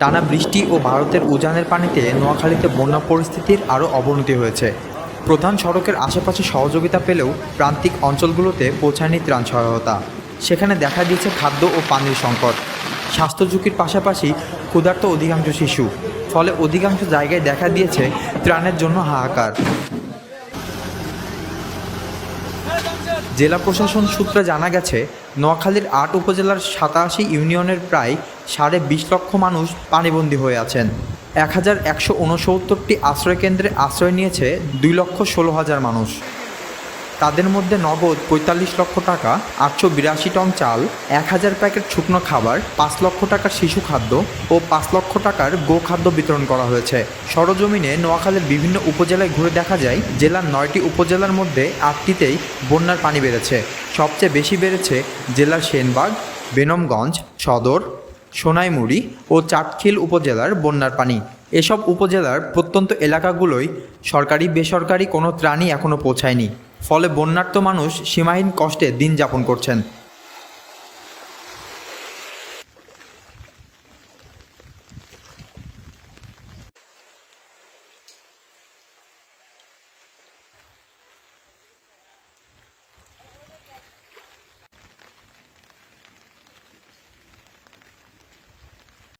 টানা বৃষ্টি ও ভারতের উজানের পানিতে নোয়াখালীতে বন্যা পরিস্থিতির আরও অবনতি হয়েছে। প্রধান সড়কের আশেপাশে সহযোগিতা পেলেও প্রান্তিক অঞ্চলগুলোতে পৌঁছায়নি ত্রাণ সহায়তা। সেখানে দেখা দিয়েছে খাদ্য ও পানির সংকট। স্বাস্থ্য ঝুঁকির পাশাপাশি ক্ষুধার্ত অধিকাংশ শিশু, ফলে অধিকাংশ জায়গায় দেখা দিয়েছে ত্রাণের জন্য হাহাকার। জেলা প্রশাসন সূত্রে জানা গেছে, নোয়াখালীর আট উপজেলার সাতাশি ইউনিয়নের প্রায় সাড়ে বিশ লক্ষ মানুষ পানিবন্দী হয়ে আছেন। এক হাজার একশো উনসত্তরটি আশ্রয়কেন্দ্রে আশ্রয় নিয়েছে দুই লক্ষ ষোলো হাজার মানুষ। তাদের মধ্যে নগদ পঁয়তাল্লিশ লক্ষ টাকা, আটশো বিরাশি টন চাল, এক হাজার প্যাকেট শুকনো খাবার, পাঁচ লক্ষ টাকার শিশু খাদ্য ও পাঁচ লক্ষ টাকার গো খাদ্য বিতরণ করা হয়েছে। সরজমিনে নোয়াখালীর বিভিন্ন উপজেলায় ঘুরে দেখা যায়, জেলার নয়টি উপজেলার মধ্যে আটটিতেই বন্যার পানি বেড়েছে। সবচেয়ে বেশি বেড়েছে জেলার সেনবাগ, বেনমগঞ্জ, সদর, সোনাইমুড়ি ও চাটখিল উপজেলার বন্যার পানি। এসব উপজেলার প্রত্যন্ত এলাকাগুলোয় সরকারি বেসরকারি কোনো ত্রাণই এখনও পৌঁছায়নি। ফলে বন্যার্ত মানুষ সীমাহীন কষ্টে দিন যাপন করছেন।